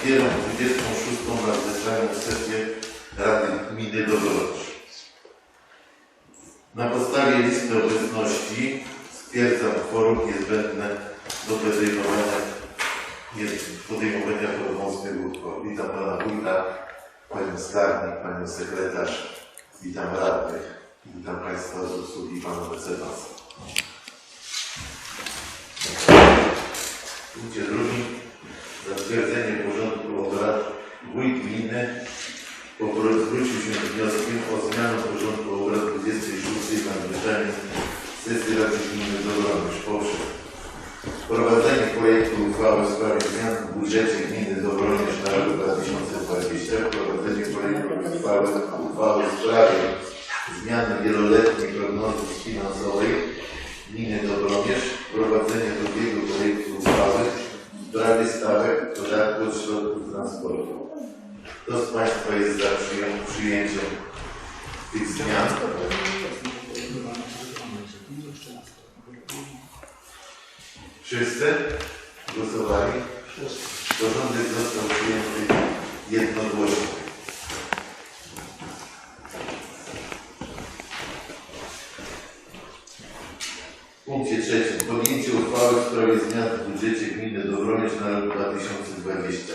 otwieram 26. nadzwyczajną sesję Rady Gminy Dobrocz. Na podstawie listy obecności stwierdzam kworum niezbędne do podejmowania, podejmowania prawomocnych uchwał. Witam Pana Wójta, Panią Skarbnik, Panią Sekretarz, witam radnych, witam Państwa z usługi Pana Mecenasa. W punkcie drugim zatwierdzenie wójt gminy zwrócił się z wnioskiem o zmianę porządku obrad 26 nadzwyczajnej sesji Rady Gminy Dobromyśl poprzez wprowadzenie projektu uchwały w sprawie zmian w budżecie gminy Dobromyśl na rok 2020, wprowadzenie projektu uchwały, uchwały w sprawie zmiany wieloletniej prognozy finansowej gminy Dobromierz, wprowadzenie drugiego projektu uchwały w sprawie stawek podatku od środków transportu. Kto z Państwa jest za przyję- przyjęciem tych zmian? Wszyscy głosowali? Porządek został przyjęty jednogłośnie. W punkcie trzecim. Podjęcie uchwały w sprawie zmian w budżecie gminy Dobromierz na rok 2020.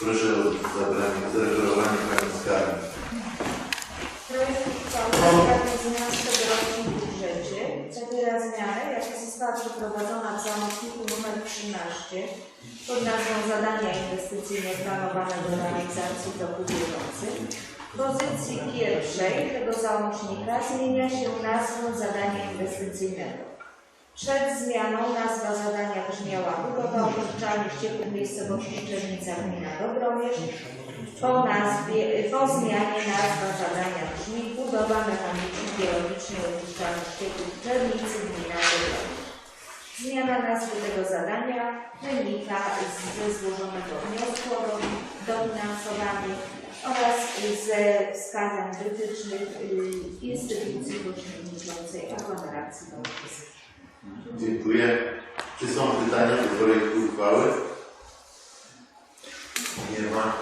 Proszę o zabranie, zareferowanie Panią Skarbnik. Projekt uchwały w sprawie zmian w budżecie zawiera zmianę, jaka została przeprowadzona w załączniku nr 13 pod nazwą Zadania inwestycyjne planowane do realizacji w roku bieżącym. W pozycji pierwszej tego załącznika zmienia się nazwę zadania inwestycyjnego. Przed zmianą nazwa zadania brzmiała budowa opuszczalnych ciepłych miejscowości Czernica Gmina Dobromierz. Po, nazwie, po zmianie nazwa zadania brzmi budowa mechanicznej biologicznej opuszczalnych ciepłych Czernicy Gmina Dobromierz. Zmiana nazwy tego zadania wynika ze złożonego wniosku o do- dofinansowanie oraz ze wskazań wytycznych y, instytucji pośredniczącej aglomeracji Dobromierz. Dziękuję. Czy są pytania do projektu uchwały? Nie ma.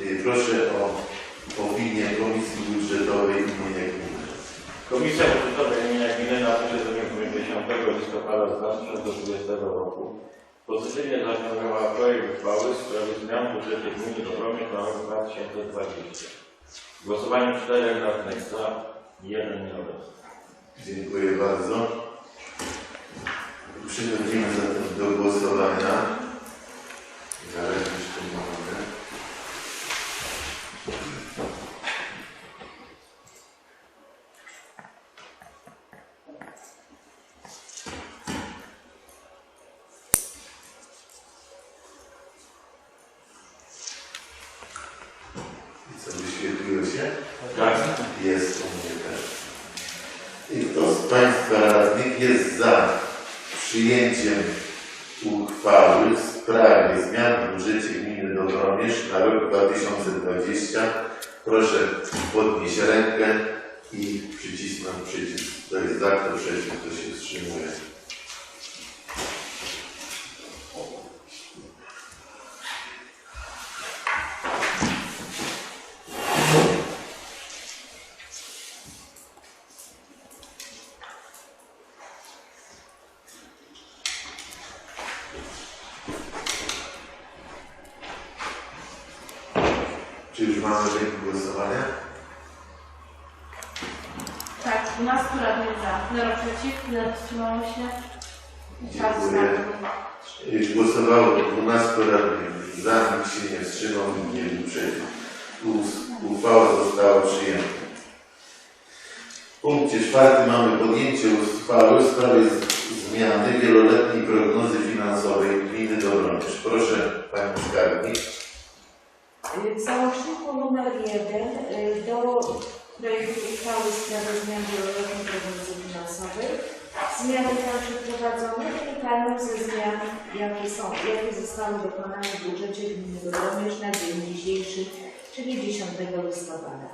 Y, Proszę o opinię Komisji Budżetowej imienia gminy. Komisja Budżetowa imienia Gminy na posiedzeniu w dniu 10 listopada 2020 roku pozytywnie zaciągnęła projekt uchwały w sprawie zmian w budżecie Gminy Dobromierz na rok 2020. W głosowaniu czterech radnych za, jeden nieobecny. Dziękuję bardzo. Przechodzimy zatem do głosowania. Zaraz to mamy. I co, wyświetliło się? Tak. Jest u mnie też. I kto z Państwa radnych jest za przyjęciem uchwały w sprawie zmian w budżecie gminy Dobromierz na rok 2020? Proszę podnieść rękę i przycisnąć przycisk. Kto jest za, kto przeciw, kto się wstrzymuje. Czy już mamy wynik głosowania? Tak, 12 radnych za, 0 przeciw, 0 wstrzymało się. Dziękuję. Głosowało 12 radnych za, nikt się nie wstrzymał, nikt nie był przeciw. U- Uchwała została przyjęta. W punkcie czwartym mamy podjęcie uchwały w sprawie z- zmiany wieloletniej prognozy finansowej gminy Dobromierz. Proszę Panią Skarbnik. W załączniku numer 1 do projektu uchwały w sprawie zmian wieloletniej prognozy finansowej zmiany tam przeprowadzone wynikają ze zmian, jakie są, jakie zostały dokonane w budżecie gminy Dobromierz na dzień dzisiejszy, czyli 10 listopada.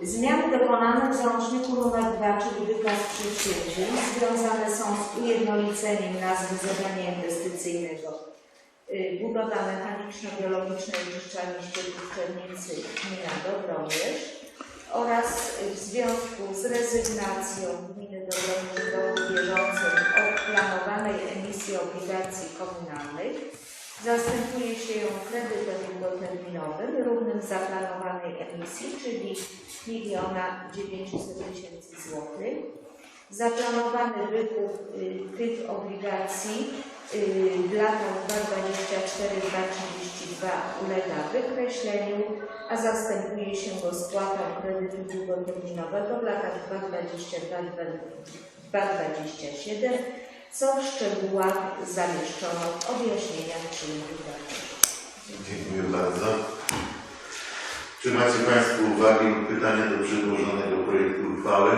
Zmiany dokonane w załączniku nr 2, czyli wykaz przedsięwzięć, związane są z ujednoliceniem nazwy zadania inwestycyjnego budowa mechaniczno-biologicznej oczyszczalni ścieków Czernicy gmina Dobromierz oraz y, w związku z rezygnacją gminy Dobromierz w roku bieżącym od planowanej emisji obligacji komunalnych zastępuje się ją kredytem długoterminowym równym zaplanowanej emisji, czyli 1 900 tysięcy złotych. Zaplanowany wykup y, tych obligacji y, w latach 2024-2032 ulega wykreśleniu, a zastępuje się go spłatą kredytu długoterminowego w latach 2022-2027, co w szczegółach zamieszczono w objaśnieniach przyjętych Dziękuję bardzo. Czy macie Państwo uwagi lub pytania do przedłożonego projektu uchwały?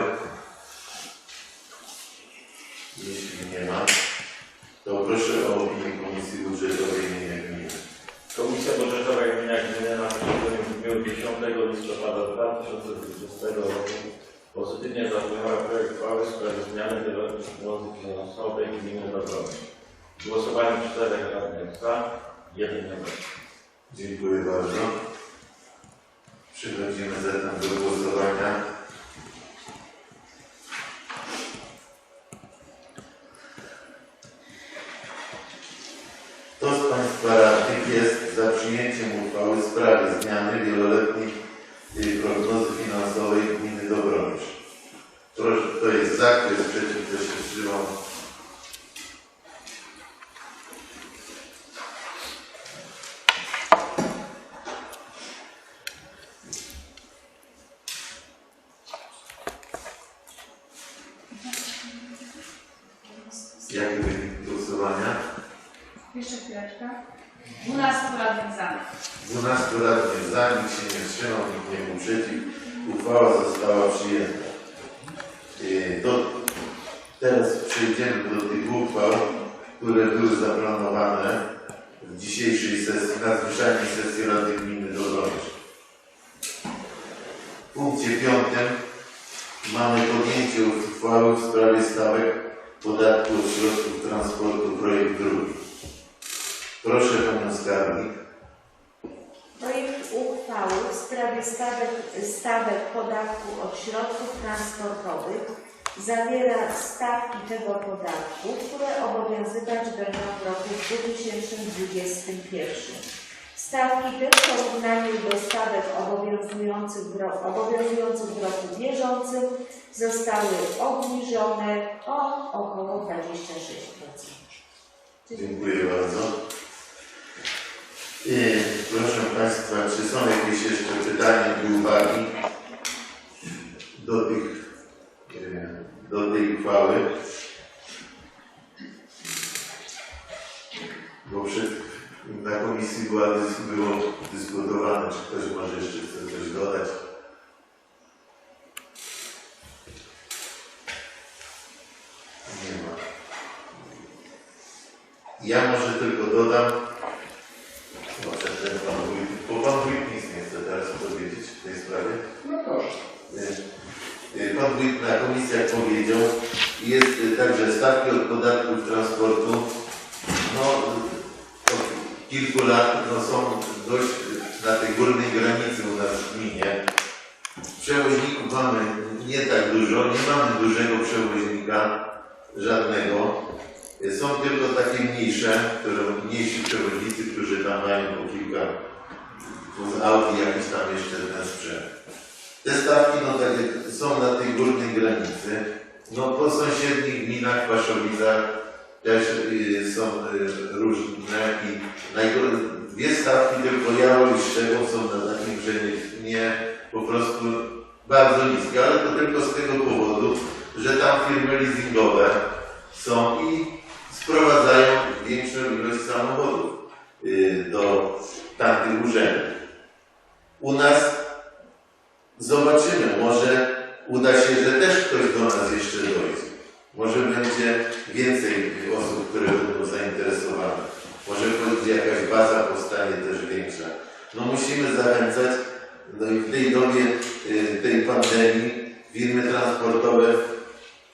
Jeśli nie ma, to proszę o opinię Komisji Budżetowej imienia gminy. Komisja Budżetowa Gmina Gminy na posiedzeniu w dniu 10 listopada 2020 roku pozytywnie zaopiniowała projekt uchwały w sprawie zmiany prognozy finansowej Gminy Dobromierz. Głosowanie czterech radnych za, jeden nie był. Dziękuję bardzo. Przechodzimy zatem do głosowania. Kto z Państwa radnych jest za przyjęciem uchwały w sprawie zmiany wieloletniej y, prognozy finansowej gminy Dobromierz? Proszę, kto jest za, kto jest przeciw, kto się wstrzymał? Jaki wynik głosowania? Jeszcze chwileczkę. 12 radnych za. 12 radnych za, nikt się nie wstrzymał, nikt nie był przeciw. Uchwała została przyjęta. Yy, To teraz przejdziemy do tych uchwał, które były zaplanowane w dzisiejszej sesji, nadzwyczajnej sesji Rady Gminy Dobromierz. W punkcie piątym mamy podjęcie uchwały w sprawie stawek podatku od środków transportu projekt drugi. Proszę Panią Skarbnik. Projekt uchwały w sprawie stawek, stawek podatku od środków transportowych zawiera stawki tego podatku, które obowiązywać będą w roku 2021. Stawki te w porównaniu do stawek obowiązujących w, ro- obowiązujących w roku bieżącym zostały obniżone o około 26%. Dziękuję bardzo. I proszę Państwa, czy są jakieś jeszcze pytania i uwagi do tych, e, do tej uchwały? Bo przed, na komisji była, dys- było dyskutowane, czy ktoś może jeszcze chce coś dodać. Nie ma. Ja może tylko dodam, bo przedtem pan wójt, bo pan wójt nic nie chce teraz powiedzieć w tej sprawie. No proszę. Y, y, Pan wójt na komisjach powiedział, jest y, także stawki od podatków transportu, no od kilku lat no, są dość na tej górnej granicy u nas w gminie. Przewoźników mamy nie tak dużo, nie mamy dużego przewoźnika żadnego. Są tylko takie mniejsze, które, mniejsi przewoźnicy, którzy tam mają po kilka plus Audi, jakiś tam jeszcze ten sprzęt. Te stawki no, tak jak są na tej górnej granicy. No po sąsiednich gminach, Paszowicach też y, są y, różne i dwie stawki tylko Jało i są na takim, że nie, nie po prostu bardzo niskie, ale to tylko z tego powodu, że tam firmy leasingowe są i sprowadzają większą ilość samochodów y, do tamtych urzędów. U nas Zobaczymy, może uda się, że też ktoś do nas jeszcze dojdzie. Może będzie więcej osób, które będą zainteresowane. Może będzie jakaś baza powstanie też większa. No musimy zachęcać, no i w tej dobie y, tej pandemii firmy transportowe,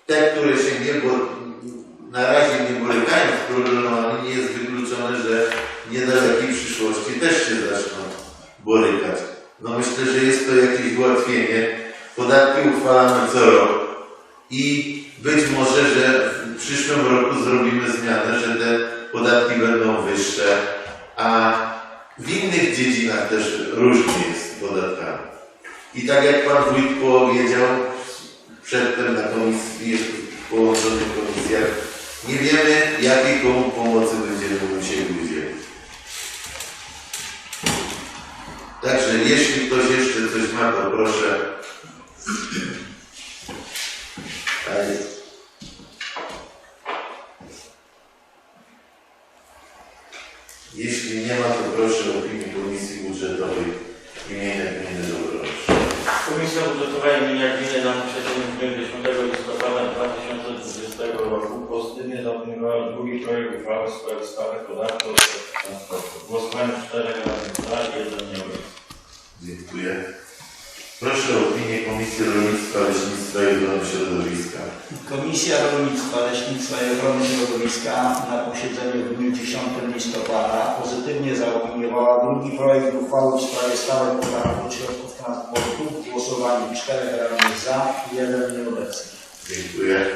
te, które się nie, bo na razie nie borykają z problemami, nie jest wykluczone, że w niedalekiej przyszłości też się zaczną borykać. No myślę, że jest to jakieś ułatwienie. Podatki uchwalamy co rok i być może, że w przyszłym roku zrobimy zmianę, że te podatki będą wyższe, a w innych dziedzinach też różnie jest z podatkami. I tak jak Pan Wójt powiedział przedtem na komisji, w połączonych komisjach, nie wiemy jakiej komu pomocy będziemy musieli udzielić. Także jeśli ktoś jeszcze coś ma, to proszę. Jeśli nie ma, to proszę o opinię Komisji Budżetowej imienia Gminy Dobrowicz. Komisja Budżetowa imienia Gminy na posiedzeniu w dniu 10 listopada 2020 roku pozytywnie zaopiniowała drugi projekt uchwały w sprawie stawek podatku od transportu. Głosowałem czterech radnych za i jeden nie był. Dziękuję. Proszę o opinię Komisji Rolnictwa, Leśnictwa i Ochrony Środowiska. Komisja Rolnictwa, Leśnictwa i Ochrony Środowiska na posiedzeniu w dniu 10 listopada pozytywnie zaopiniowała drugi projekt uchwały w sprawie stawek podatku od środków transportu w głosowaniu czterech radnych za i jeden nieobecny. Dziękuję.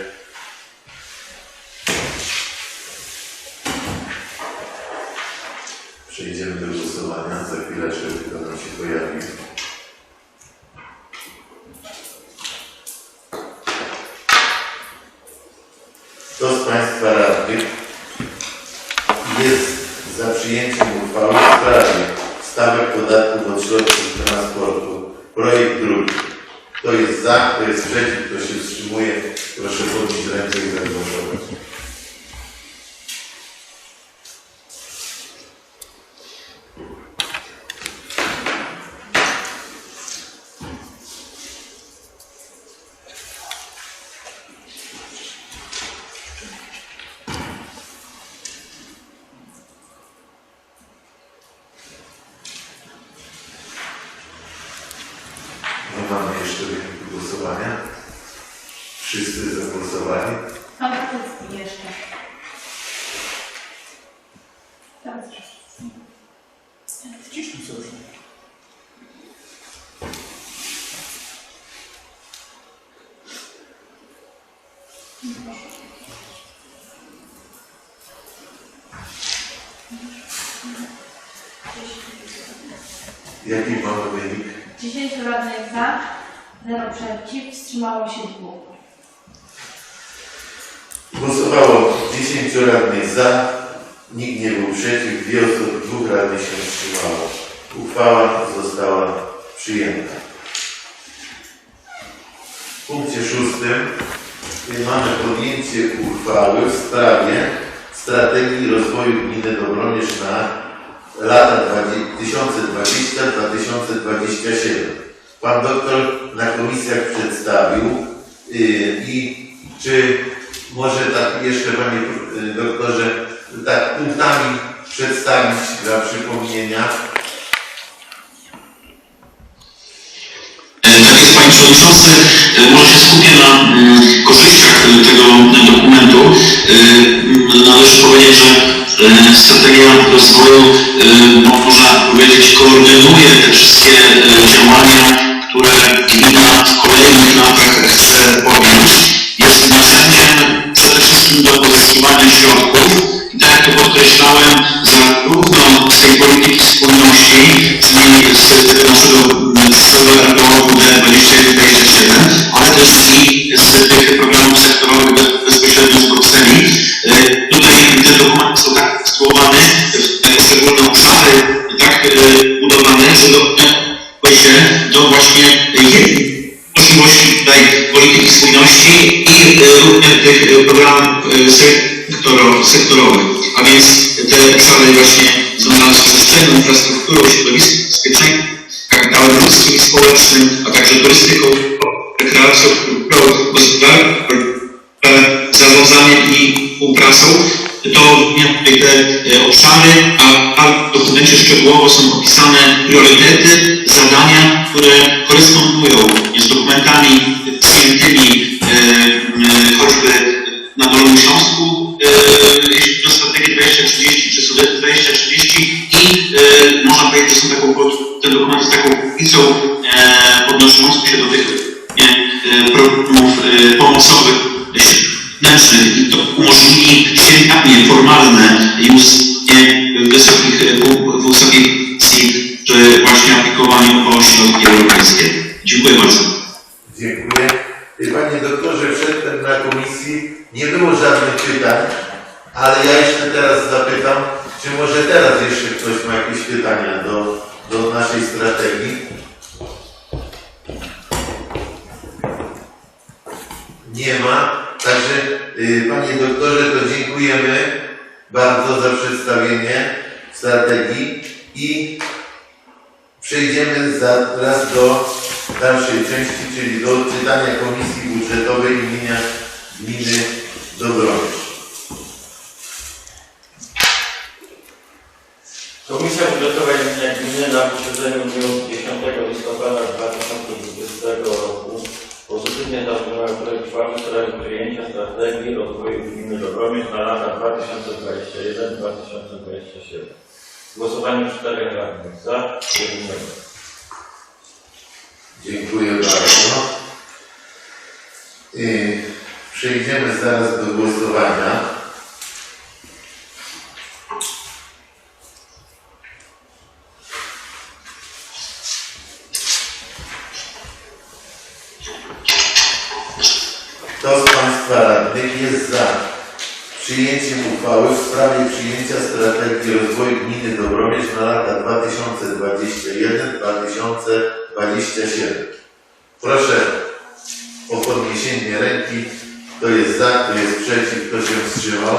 Przejdziemy do głosowania. Za chwileczkę tylko nam się pojawi. Kto z Państwa radnych jest za przyjęciem uchwały w sprawie stawek podatków od środków transportu? Projekt drugi. Kto jest za, kto jest przeciw, kto się wstrzymuje, proszę podnieść rękę i zagłosować. Nie mamy jeszcze wyniku głosowania. Zagłosowali. Pan Kucki jeszcze. Teraz Wciśnij sobie. Jaki mamy wynik? 10 radnych za, 0 przeciw, wstrzymało się dwóch. Głosowało 10 radnych za, nikt nie był przeciw, dwie osoby, dwóch radnych się wstrzymało. Uchwała została przyjęta. W punkcie szóstym mamy podjęcie uchwały w sprawie strategii rozwoju gminy Dobromierz na lata 2020-2027. Pan doktor na komisjach przedstawił y, i czy może tak jeszcze panie y, doktorze tak punktami przedstawić dla przypomnienia Tak jest Panie Przewodniczący, E, może się skupię na korzyściach tego dokumentu. Należy powiedzieć, że strategia rozwoju, można powiedzieć, koordynuje te wszystkie działania, które gmina w kolejnych latach chce to obszary, a a w dokumencie szczegółowo są opisane priorytety, zadania, które korespondują z dokumentami przyjętymi e, e, choćby na Dolnym Śląsku, na komisji nie było żadnych pytań, ale ja jeszcze teraz zapytam, czy może teraz jeszcze ktoś ma jakieś pytania do, do naszej strategii? Nie ma. Także y, panie doktorze, to dziękujemy bardzo za przedstawienie strategii i przejdziemy zaraz do dalszej części, czyli do odczytania Komisji Budżetowej imienia Gminy Dobromierz. Komisja Budżetowa imienia Gminy na posiedzeniu w dniu 10 listopada 2020 roku pozytywnie zaopiniowała projekt uchwały w sprawie przyjęcia strategii rozwoju gminy Dobromierz na lata 2021-2027. Głosowanie czterech radnych za, jednego. Dziękuję bardzo. I przejdziemy zaraz do głosowania. Kto z Państwa radnych jest za przyjęciem uchwały w sprawie przyjęcia strategii rozwoju gminy Dobromierz na lata 2021-2027? Proszę o podniesienie ręki. Kto jest za, kto jest przeciw, kto się wstrzymał?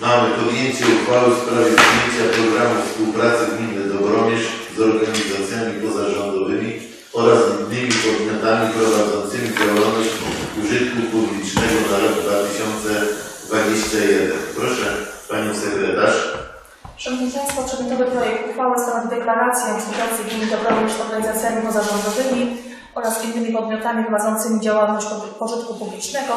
mamy podjęcie uchwały w sprawie przyjęcia programu współpracy gminy Dobromierz z organizacjami pozarządowymi oraz innymi podmiotami prowadzącymi działalność użytku publicznego na rok 2021. Proszę Panią Sekretarz. Szanowni Państwo, przedmiotowy projekt uchwały stanowi deklarację o współpracy gminy Dobromierz z organizacjami pozarządowymi oraz innymi podmiotami prowadzącymi działalność pożytku publicznego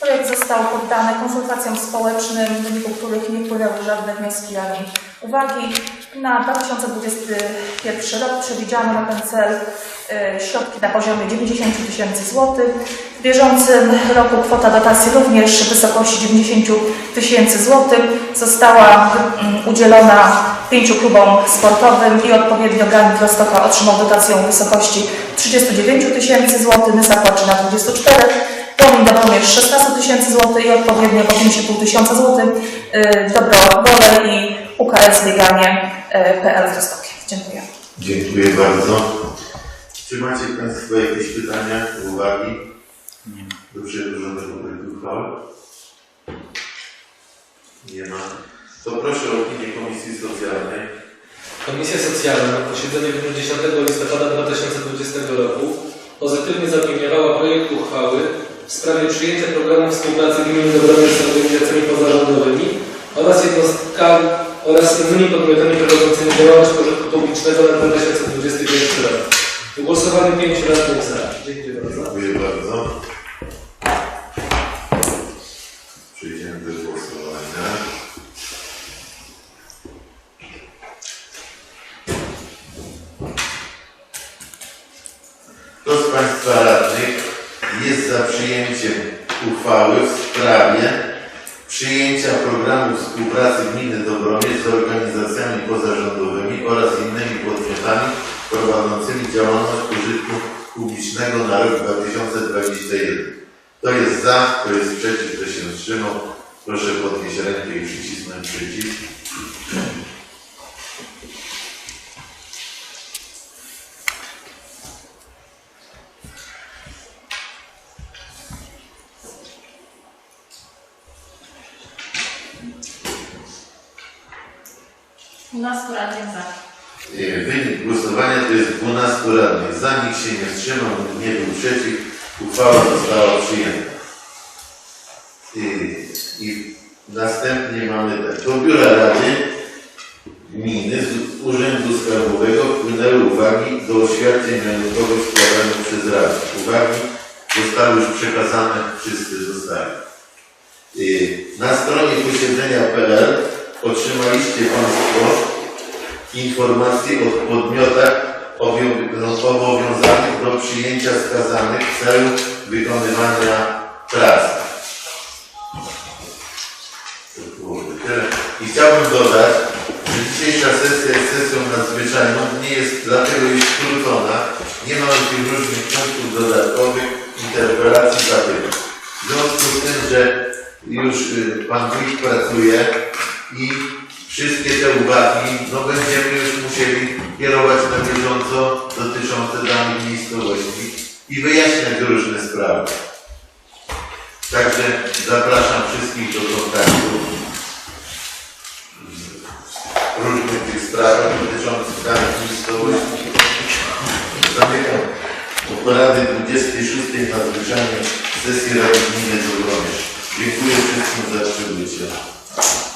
Projekt został poddany konsultacjom społecznym, w wyniku których nie wpłynęły żadne wnioski ani uwagi. Na 2021 rok przewidziano na ten cel e, środki na poziomie 90 000 tysięcy złotych. W bieżącym roku kwota dotacji również w wysokości 90 000 tysięcy złotych została mm, udzielona pięciu klubom sportowym i odpowiednio Granit Rostoka otrzymał dotację w wysokości 39 000 tysięcy złotych, Nysa Płaczyna 24 Płomień Dobromierz 16 tysięcy złotych i odpowiednio po 5,5 tysiąca złotych y, Dobro Wolej i UKS Bieganie y, PL z Rostokiem. Dziękuję. Dziękuję bardzo. Czy macie Państwo jakieś pytania, uwagi do przedłożonego projektu uchwały? Nie ma. To proszę o opinię Komisji Socjalnej. Komisja Socjalna na posiedzeniu w dniu 10 listopada 2020 roku pozytywnie zaopiniowała projekt uchwały w sprawie przyjęcia programu współpracy gminy Dobromierz z organizacjami pozarządowymi oraz jednostkami oraz innymi podmiotami prowadzącymi działalność pożytku publicznego na 2021 rok. Głosowaniu pięciu radnych za. Dziękuję bardzo. Dziękuję bardzo. Przejdziemy do głosowania. Kto z Państwa radnych jest za przyjęciem uchwały w sprawie przyjęcia programu współpracy gminy Dobromierz z organizacjami pozarządowymi oraz innymi podmiotami prowadzącymi działalność użytku publicznego na rok 2021. Kto jest za, kto jest przeciw, kto się wstrzymał, proszę podnieść rękę i przycisnąć przycisk. 12 radnych za. Y, Wynik głosowania to jest 12 radnych. Za nikt się nie wstrzymał, nie był przeciw. Uchwała została przyjęta. Y, I następnie mamy tak. Do biura rady gminy z Urzędu Skarbowego wpłynęły uwagi do oświadczeń majątkowych składanych przez Radę. Uwagi zostały już przekazane, wszyscy dostali. Y, Na stronie posiedzenia.pl otrzymaliście Państwo informacje o podmiotach obowią- no, obowiązanych do przyjęcia skazanych w celu wykonywania pracy. I chciałbym dodać, że dzisiejsza sesja jest sesją nadzwyczajną, nie jest, dlatego jest skrócona. Nie ma tych różnych punktów dodatkowych, interpelacji, zapytań. W związku z tym, że już y, Pan Wójt pracuje i wszystkie te uwagi, no będziemy już musieli kierować na bieżąco dotyczące danych miejscowości i wyjaśniać różne sprawy. Także zapraszam wszystkich do kontaktu w różnych tych sprawach dotyczących danych miejscowości. Zamykam porady 26 nadzwyczajnej sesji Rady Gminy Dobromierz. Dziękuję wszystkim za przybycie.